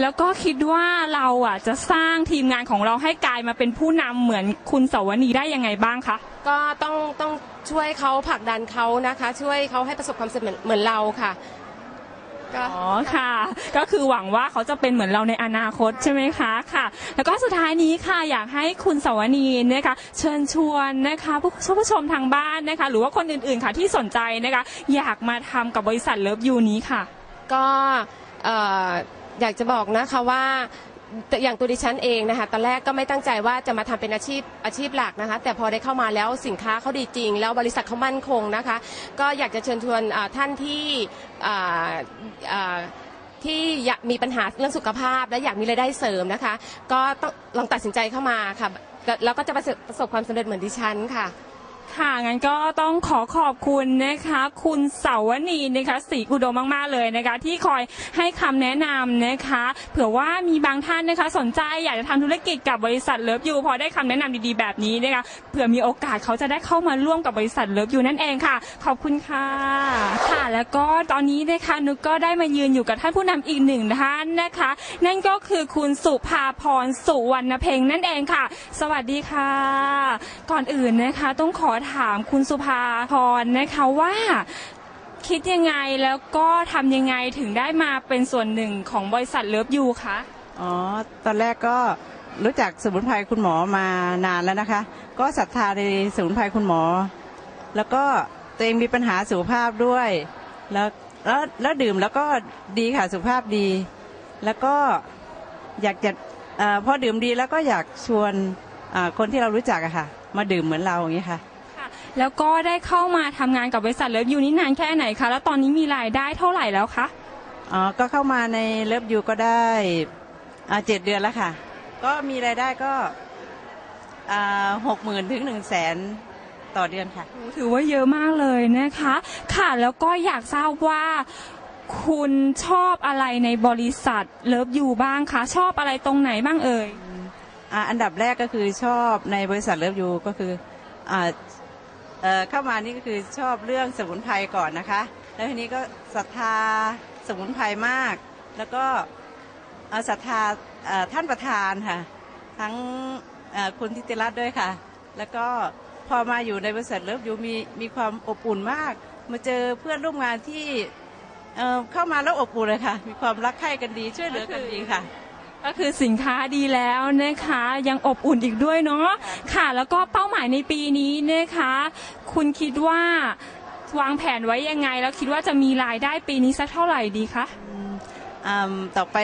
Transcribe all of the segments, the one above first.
แล้วก็คิดว่าเราอะจะสร้างทีมงานของเราให้กลายมาเป็นผู้นำเหมือนคุณสวนีได้ยังไงบ้างคะ ก็ต้องต้องช่วยเขาผลักดันเขานะคะ ช่วยเขาให้ประสบความสำเร็จเหมือนเราค่ะก็ อ๋อค่ะ ก็คือหวังว่าเขาจะเป็นเหมือนเราในอนาคตใช่ไหมคะค่ะ แล้วก็สุดท้ายนี้ค่ะอยากให้คุณสวนีนะคะ เชิญชวนนะคะผู้ผู้ชมทางบ้านนะคะ หรือว่าคนอื่นๆค่ะที่สนใจนะคะ อยากมาทำกับบริษัทเลิฟยูนี้ค่ะ ก็ เอออยากจะบอกนะคะว่าแต่อย่างตัวดิฉันเองนะคะตอนแรกก็ไม่ตั้งใจว่าจะมาทำเป็นอาชีพอาชีพหลักนะคะ แต่พอได้เข้ามาแล้วสินค้าเขาดีจริง แล้วบริษัทเขามั่นคงนะคะ ก็อยากจะเชิญชวนท่านที่ที่อยากมีปัญหาเรื่องสุขภาพ และอยากมีรายได้เสริมนะคะ ก็ต้องลองตัดสินใจเข้ามาค่ะแล้วก็จะประสบประสบความสำเร็จเหมือนดิฉันค่ะ ค่ะ งั้นก็ต้องขอขอบคุณนะคะ คุณเสาวนีนะคะศรีอุดมมากๆเลยนะคะ ที่คอยให้คำแนะนำนะคะ เผื่อว่ามีบางท่านนะคะ สนใจอยากจะทำธุรกิจกับบริษัทเลิฟยูพอได้คำแนะนำดีๆแบบนี้นะคะ เผื่อมีโอกาสเขาจะได้เข้ามาร่วมกับบริษัทเลิฟยูนั่นเองค่ะ ขอบคุณค่ะ ค่ะ แล้วก็ตอนนี้นะคะนุกก็ได้มายืนอยู่กับท่านผู้นำอีกหนึ่งท่านนะคะ นั่นก็คือคุณสุภาพรสุวรรณเพ็งนั่นเองค่ะ สวัสดีค่ะ ก่อนอื่นนะคะ ต้องขอถามคุณสุภาพรนะคะว่าคิดยังไงแล้วก็ทำยังไงถึงได้มาเป็นส่วนหนึ่งของบริษัทเลิฟยูคะอ๋อ ตอนแรกก็รู้จักสมุนไพรคุณหมอมานานแล้วนะคะ ก็ศรัทธาในสมุนไพรคุณหมอ แล้วก็ตัวเองมีปัญหาสุขภาพด้วย แล้วแล้วแล้วดื่มแล้วก็ดีค่ะสุขภาพดี แล้วก็อยากจะอพอดื่มดีแล้วก็อยากชวนคนที่เรารู้จักอะค่ะ มาดื่มเหมือนเราอย่างนี้ค่ะ แล้วก็ได้เข้ามาทำงานกับบริษัทเลิฟยูนี่นานแค่ไหนคะ แล้วตอนนี้มีรายได้เท่าไหร่แล้วคะ อ๋อ ก็เข้ามาในเลิฟยูก็ได้อ่าเจ็ดเดือนแล้วค่ะ ก็มีรายได้ก็หกหมื่นถึงหนึ่งแสนต่อเดือนค่ะ ถือว่าเยอะมากเลยนะคะ ค่ะ แล้วก็อยากทราบว่าคุณชอบอะไรในบริษัทเลิฟยูบ้างคะ ชอบอะไรตรงไหนบ้างเอ่ย อ่าอันดับแรกก็คือชอบในบริษัทเลิฟยูก็คืออ่า เเข้ามานี่ก็คือชอบเรื่องสมุนไพรก่อนนะคะ แล้วทีนี้ก็ศรัทธาสมุนไพรมาก แล้วก็ศรัทธาท่านประธานค่ะ ทั้งคุณทิติรัตน์ด้วยค่ะ แล้วก็พอมาอยู่ในบริษัทเลิฟยูมีมีความอบอุ่นมาก มาเจอเพื่อนร่วมงานที่เเข้ามาแล้วอบอุ่นเลยค่ะ มีความรักใคร่กันดีช่วยเหลือกันดีค่ะ ก็คือสินค้าดีแล้วนะคะ ยังอบอุ่นอีกด้วยเนาะค่ะ แล้วก็เป้าหมายในปีนี้นะคะ คุณคิดว่าวางแผนไว้ยังไง แล้วคิดว่าจะมีรายได้ปีนี้สักเท่าไหร่ดีคะอืมต่อไป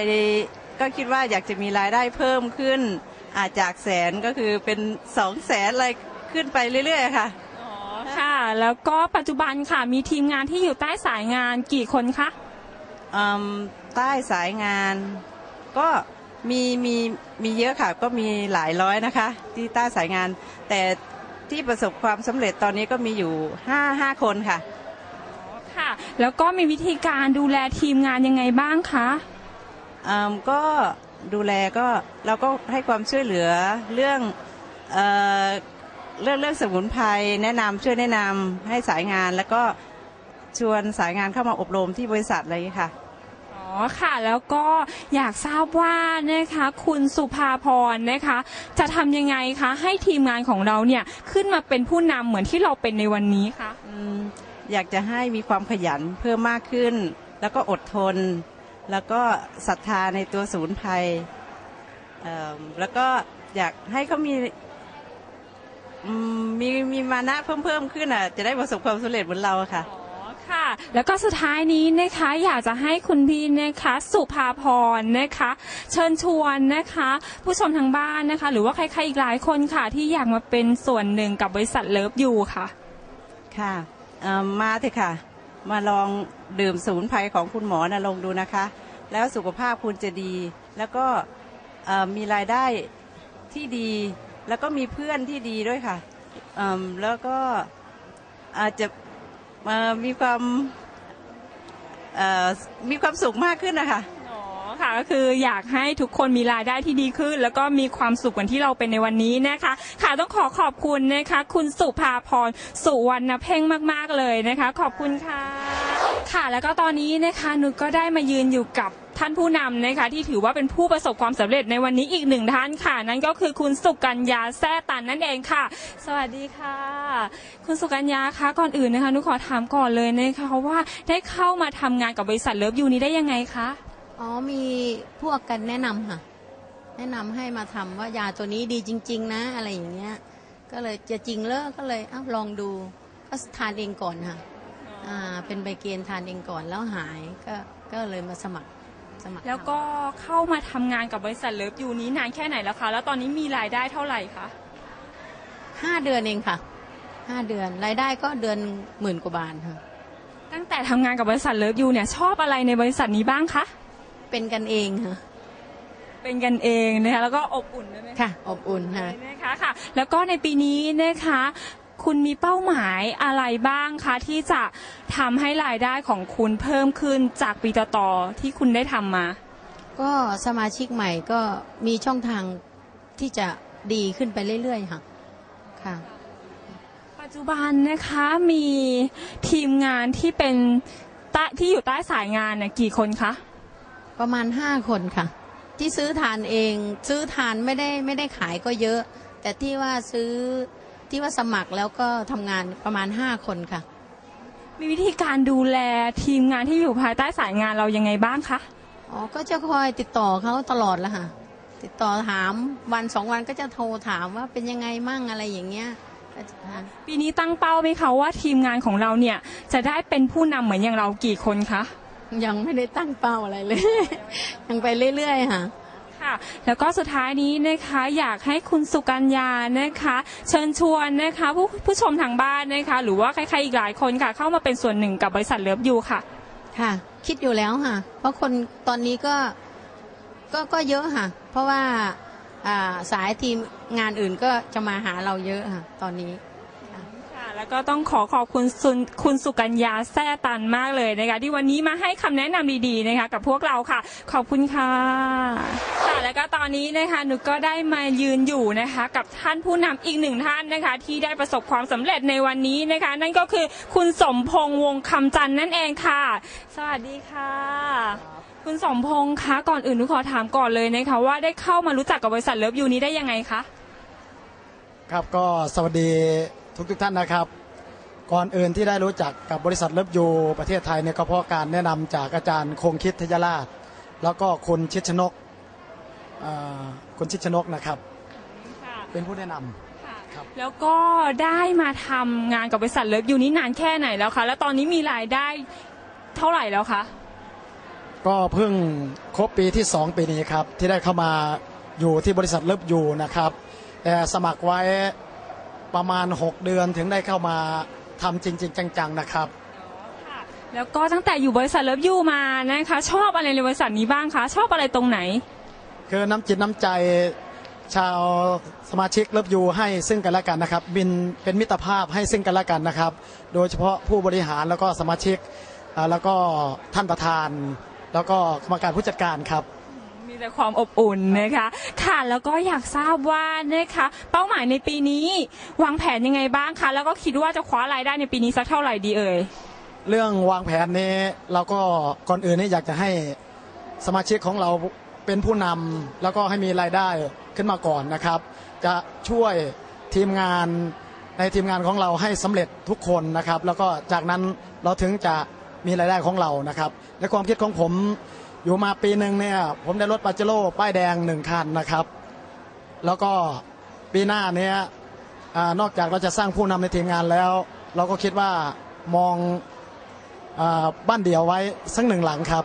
ก็คิดว่าอยากจะมีรายได้เพิ่มขึ้น อาจจากแสนก็คือเป็นสองแสนอะไรขึ้นไปเรื่อยๆค่ะอ๋อค่ะ แล้วก็ปัจจุบันค่ะมีทีมงานที่อยู่ใต้สายงานกี่คนคะอืมใต้สายงานก็ มีมีมีเยอะค่ะก็มีหลายร้อยนะคะ ที่ใต้สายงาน แต่ที่ประสบความสำเร็จตอนนี้ก็มีอยู่ห้าห้าคนค่ะ ค่ะ แล้วก็มีวิธีการดูแลทีมงานยังไงบ้างคะอืมก็ดูแลก็เราก็ให้ความช่วยเหลือเรื่องเอ่อเรื่องเรื่องสมุนไพรแนะนำช่วยแนะนำให้สายงานแล้วก็ชวนสายงานเข้ามาอบรมที่บริษัทอะไรอย่างนี้ค่ะ อ๋อค่ะแล้วก็อยากทราบว่านะคะคุณสุภาพรนะคะ จะทำยังไงคะให้ทีมงานของเราเนี่ยขึ้นมาเป็นผู้นำเหมือนที่เราเป็นในวันนี้คะอืมอยากจะให้มีความขยันเพิ่มมากขึ้น แล้วก็อดทน แล้วก็ศรัทธาในตัวสมุนไพรเอิ่มแล้วก็อยากให้เขามีอืมมีมีมานะเพิ่มเพิ่มขึ้นอะ จะได้ประสบความสำเร็จเหมือนเราอะค่ะ อ๋อค่ะ แล้วก็สุดท้ายนี้นะคะอยากจะให้คุณพี่นะคะสุภาพรนะคะ เชิญชวนนะคะ ผู้ชมทางบ้านนะคะ หรือว่าใครๆอีกหลายคนค่ะ ที่อยากมาเป็นส่วนหนึ่งกับบริษัทเลิฟยูค่ะ ค่ะมาเถอะค่ะ มาลองดื่มสมุนไพรของคุณหมอนะลงดูนะคะ แล้วสุขภาพคุณจะดี แล้วก็มีรายได้ที่ดี แล้วก็มีเพื่อนที่ดีด้วยค่ะแล้วก็อาจจะ มีความมีความสุขมากขึ้นนะคะอ๋อค่ะก็คืออยากให้ทุกคนมีรายได้ที่ดีขึ้น แล้วก็มีความสุขเหมือนที่เราเป็นในวันนี้นะคะ ค่ะต้องขอขอบคุณนะคะ คุณสุภาพรสุวรรณเพ่งมาก ๆ เลยนะคะ ขอบคุณค่ะ ค่ะแล้วก็ตอนนี้นะคะนุชก็ได้มายืนอยู่กับ ท่านผู้นำนะคะที่ถือว่าเป็นผู้ประสบความสำเร็จในวันนี้อีกหนึ่งท่านค่ะ นั่นก็คือคุณสุกัญญาแซ่ตันนั่นเองค่ะ สวัสดีค่ะ คุณสุกัญญาคะก่อนอื่นนะคะหนุขอถามก่อนเลยนะคะว่าได้เข้ามาทำงานกับบริษัทเลิฟยูนี้ได้ยังไงคะอ๋อมีพวกกันแนะนำค่ะ แนะนำให้มาทำว่ายาตัวนี้ดีจริง ๆ นะ อะไรอย่างเงี้ยก็เลยจะจริงเลอก็เลยอ้าวลองดูก็ทานเองก่อนค่ะอ่าเป็นใบเกณฑ์ทานเองก่อนแล้วหายก็ก็เลยมาสมัคร สมัครแล้วก็เข้ามาทำงานกับบริษัทเลิฟยูนี้นานแค่ไหนแล้วคะ แล้วตอนนี้มีรายได้เท่าไหร่คะห้าเดือนเองค่ะห้าเดือนรายได้ก็เดือนหมื่นกว่าบาทค่ะ ตั้งแต่ทำงานกับบริษัทเลิฟยูเนี่ยชอบอะไรในบริษัทนี้บ้างคะเป็นกันเองค่ะ เป็นกันเองนะคะแล้วก็อบอุ่นด้วยไหมค่ะ อบอุ่นค่ะ นะคะค่ะ แล้วก็ในปีนี้นะคะ คุณมีเป้าหมายอะไรบ้างคะที่จะทำให้รายได้ของคุณเพิ่มขึ้นจากปีต่อๆที่คุณได้ทำมา ก็สมาชิกใหม่ก็มีช่องทางที่จะดีขึ้นไปเรื่อยๆค่ะค่ะ ปัจจุบันนะคะมีทีมงานที่เป็นใต้ที่อยู่ใต้สายงานเนี่ยกี่คนคะ ประมาณห้าคนค่ะ ที่ซื้อทานเอง ซื้อทานไม่ได้ไม่ได้ขายก็เยอะ แต่ที่ว่าซื้อ ที่ว่าสมัครแล้วก็ทำงานประมาณห้าคนค่ะ มีวิธีการดูแลทีมงานที่อยู่ภายใต้สายงานเรายังไงบ้างคะอ๋อก็จะคอยติดต่อเขาตลอดแหละค่ะ ติดต่อถามวันสองวันก็จะโทรถามว่าเป็นยังไงมั่งอะไรอย่างเงี้ยก็จะค่ะปีนี้ตั้งเป้าไหมคะว่าทีมงานของเราเนี่ยจะได้เป็นผู้นำเหมือนอย่างเรากี่คนคะยังไม่ได้ตั้งเป้าอะไรเลย ยังไปเรื่อยๆค่ะ ค่ะ แล้วก็สุดท้ายนี้นะคะอยากให้คุณสุกัญญานะคะ เชิญชวนนะคะผู้ผู้ชมทางบ้านนะคะ หรือว่าใครๆอีกหลายคนค่ะ เข้ามาเป็นส่วนหนึ่งกับบริษัทเลิฟยูค่ะ ค่ะ คิดอยู่แล้วค่ะ เพราะคนตอนนี้ก็ก็ก็เยอะค่ะ เพราะว่าสายทีมงานอื่นก็จะมาหาเราเยอะค่ะ ตอนนี้ แล้วก็ต้องขอขอบคุณสุนคุณสุกัญญาแซ่ตันมากเลยนะคะ ที่วันนี้มาให้คำแนะนำดีๆนะคะ กับพวกเราค่ะ ขอบคุณค่ะค่ะแล้วก็ตอนนี้นะคะหนูก็ได้มายืนอยู่นะคะ กับท่านผู้นำอีกหนึ่งท่านนะคะ ที่ได้ประสบความสำเร็จในวันนี้นะคะ นั่นก็คือคุณสมพงษ์วงคำจันทร์นั่นเองค่ะ สวัสดีค่ะ คุณสมพงษ์คะก่อนอื่นหนูขอถามก่อนเลยนะคะ ว่าได้เข้ามารู้จักกับบริษัทเลิฟยูนี้ได้ยังไงคะ ครับก็สวัสดี ทุกทุกๆท่านนะครับ ก่อนอื่นที่ได้รู้จักกับบริษัทเลิฟยูประเทศไทยเนี่ยก็เพราะการแนะนำจากอาจารย์คงคิดทยราช แล้วก็คุณชิดชนกอ่าคุณชิดชนกนะครับค่ะเป็นผู้แนะนำครับแล้วก็ได้มาทำงานกับบริษัทเลิฟยูนี้นานแค่ไหนแล้วคะแล้วตอนนี้มีรายได้เท่าไหร่แล้วคะก็เพิ่งครบปีที่ 2 ปีนี้ครับ ที่ได้เข้ามาอยู่ที่บริษัทเลิฟยูนะครับแต่สมัครไว้ ประมาณ 6 เดือนถึงได้เข้ามาทำจริง ๆ จังๆนะครับแล้วก็ตั้งแต่อยู่บริษัทเลิฟยูมานะคะ ชอบอะไรในบริษัทนี้บ้างคะชอบอะไรตรงไหน คือน้ำจิตน้ำใจชาวสมาชิกเลิฟยูให้ซึ่งกันและกันนะครับบินเป็นมิตรภาพให้ซึ่งกันและกันนะครับ โดยเฉพาะผู้บริหารแล้วก็สมาชิกอ่าแล้วก็ท่านประธาน แล้วก็กรรมการผู้จัดการครับมี แต่ความอบอุ่นนะคะ ค่ะแล้วก็อยากทราบว่านะคะเป้าหมายในปีนี้วางแผนยังไงบ้างคะ แล้วก็คิดว่าจะคว้ารายได้ในปีนี้สักเท่าไหร่ดีเอ่ย เรื่องวางแผนนี้เราก็ก่อนอื่นนี่อยากจะให้สมาชิกของเราเป็นผู้นำแล้วก็ให้มีรายได้ขึ้นมาก่อนนะครับ จะช่วยทีมงานในทีมงานของเราให้สำเร็จทุกคนนะครับ แล้วก็จากนั้นเราถึงจะมีรายได้ของเรานะครับ ในความคิดของผม อยู่มาปีหนึ่งเนี่ยผมได้รถปาเจโร่ป้ายแดงหนึ่งคันนะครับ แล้วก็ปีหน้าเนี้ยอานอกจากเราจะสร้างผู้นำในทีมงานแล้ว เราก็คิดว่ามองอ่าบ้านเดี่ยวไว้สักหนึ่งหลังครับ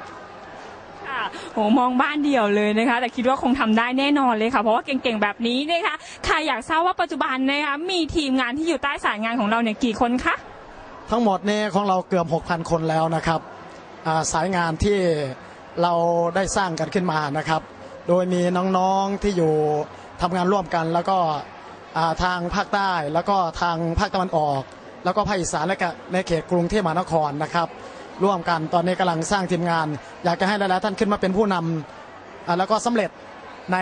ค่ะโหมองบ้านเดี่ยวเลยนะคะ แต่คิดว่าคงทำได้แน่นอนเลยค่ะ เพราะว่าเก่งๆแบบนี้นะคะค่ะอยากทราบว่าปัจจุบันนะคะมีทีมงานที่อยู่ใต้สายงานของเราเนี่ยกี่คนคะทั้งหมดเนี่ยของเราเกือบ 6,000 คนแล้วนะครับอ่าสายงานที่ เราได้สร้างกันขึ้นมานะครับ โดยมีน้องๆที่อยู่ทำงานร่วมกัน แล้วก็อ่าทางภาคใต้ แล้วก็ทางภาคตะวันออก แล้วก็ภาคอีสานและก็ในเขตกรุงเทพมหานครนะครับ ร่วมกันตอนนี้กำลังสร้างทีมงาน อยากจะให้หลายๆท่านขึ้นมาเป็นผู้นำอ่าแล้วก็สำเร็จใน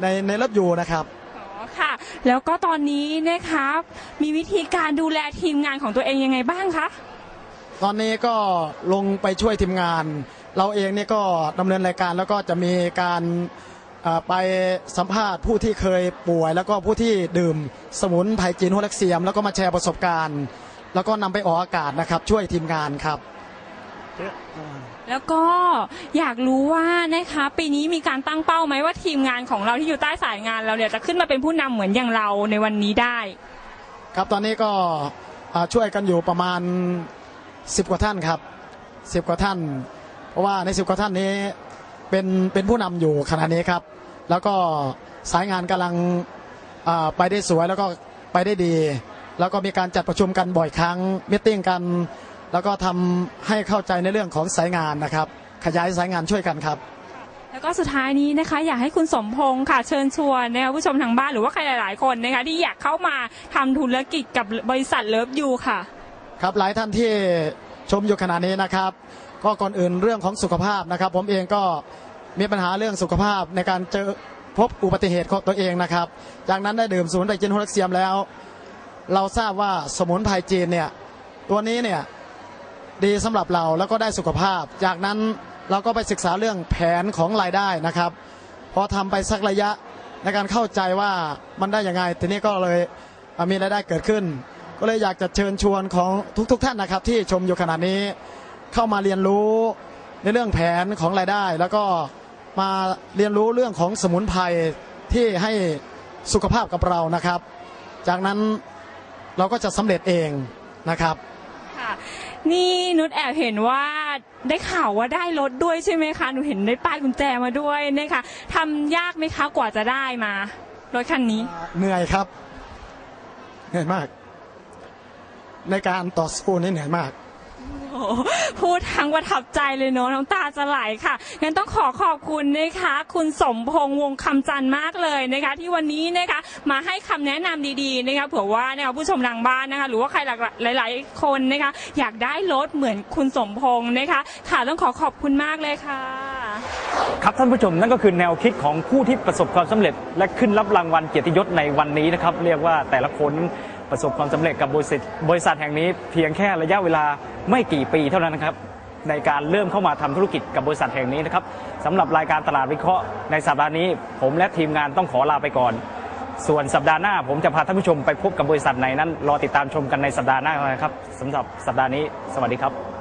ในในรถอยู่นะครับอ๋อค่ะแล้วก็ตอนนี้นะคะมีวิธีการดูแลทีมงานของตัวเองยังไงบ้างคะ ตอนนี้ก็ลงไปช่วยทีมงาน เราเองเนี่ยก็ดำเนินรายการแล้วก็จะมีการเอ่อไปสัมภาษณ์ผู้ที่เคยป่วย แล้วก็ผู้ที่ดื่มสมุนไพรจีนโฮเล็กเซียม แล้วก็มาแชร์ประสบการณ์ แล้วก็นำไปออกอากาศนะครับ ช่วยทีมงานครับแล้วก็อยากรู้ว่านะคะปีนี้มีการตั้งเป้าไหมว่าทีมงานของเราที่อยู่ใต้สายงานเราเนี่ยจะขึ้นมาเป็นผู้นำเหมือนอย่างเราในวันนี้ได้ ครับตอนนี้ก็อ่าช่วยกันอยู่ประมาณ 10 กว่าท่านครับ 10 กว่าท่าน เพราะว่าใน10กว่าท่านนี้เป็นเป็นผู้นำอยู่ขณะนี้ครับ แล้วก็สายงานกำลังอ่าไปได้สวยแล้วก็ไปได้ดี แล้วก็มีการจัดประชุมกันบ่อยครั้งมิทติ้งกัน แล้วก็ทำให้เข้าใจในเรื่องของสายงานนะครับ ขยายสายงานช่วยกันครับแล้วก็สุดท้ายนี้นะคะ อยากให้คุณสมพงศ์ค่ะเชิญชวนนะคะผู้ชมทางบ้านหรือว่าใครหลาย ๆ คนนะคะที่อยากเข้ามาทำธุรกิจกับบริษัทเลิฟยูค่ะ ครับหลายท่านที่ ชมอยู่ขณะนี้นะครับ ก็ก่อนอื่นเรื่องของสุขภาพนะครับ ผมเองก็มีปัญหาเรื่องสุขภาพในการเจอพบอุบัติเหตุของตัวเองนะครับ จากนั้นได้ดื่มสมุนไพรจีนโฮล็กเซียมแล้ว เราทราบว่าสมุนไพรจีนเนี่ยตัวนี้เนี่ยดีสำหรับเราแล้วก็ได้สุขภาพ จากนั้นเราก็ไปศึกษาเรื่องแผนของรายได้นะครับพอทำไปสักระยะในการเข้าใจว่ามันได้ยังไงทีนี้ก็เลยมีรายได้เกิดขึ้น ก็เลยอยากจะเชิญชวนของทุกๆทท่านนะครับ ที่ชมอยู่ขณะนี้เข้ามาเรียนรู้ในเรื่องแผนของรายได้ แล้วก็มาเรียนรู้เรื่องของสมุนไพรที่ให้สุขภาพกับเรานะครับ จากนั้นเราก็จะสำเร็จเองนะครับค่ะนี่นุชแอบเห็นว่าได้ข่าวว่าได้รถด้วยใช่ไหมคะหนูเห็นได้ป้ายกุญแจมาด้วยนะคะทำยากไหมคะกว่าจะได้มารถคันนี้ เหนื่อยครับ เหนื่อยมาก ในการต่อสู้นี่เหนื่อยมาก โอ้โหพูดทั้งประทับใจเลยเนาะน้ำตาจะไหลค่ะ งั้นต้องขอขอบคุณนะคะ คุณสมพงษ์วงคำจันทร์มากเลยนะคะ ที่วันนี้นะคะมาให้คำแนะนำดีๆนะคะเผื่อว่านะคะผู้ชมทางบ้านนะคะ หรือว่าใครหลายๆ คนนะคะ อยากได้รถเหมือนคุณสมพงษ์นะคะ ค่ะต้องขอขอบคุณมากเลยค่ะ ครับท่านผู้ชมนั่นก็คือแนวคิดของผู้ที่ประสบความสำเร็จ และขึ้นรับรางวัลเกียรติยศในวันนี้นะครับ เรียกว่าแต่ละคน ประสบความสำเร็จกับบริษัทบริษัทแห่งนี้เพียงแค่ระยะเวลาไม่กี่ปีเท่านั้นนะครับในการเริ่มเข้ามาทำธุรกิจกับบริษัทแห่งนี้นะครับสำหรับรายการตลาดวิเคราะห์ในสัปดาห์นี้ ผมและทีมงานต้องขอลาไปก่อน ส่วนสัปดาห์หน้า ผมจะพาท่านผู้ชมไปพบกับบริษัทไหนนั้น รอติดตามชมกันในสัปดาห์หน้านะครับสำหรับสัปดาห์นี้ สวัสดีครับ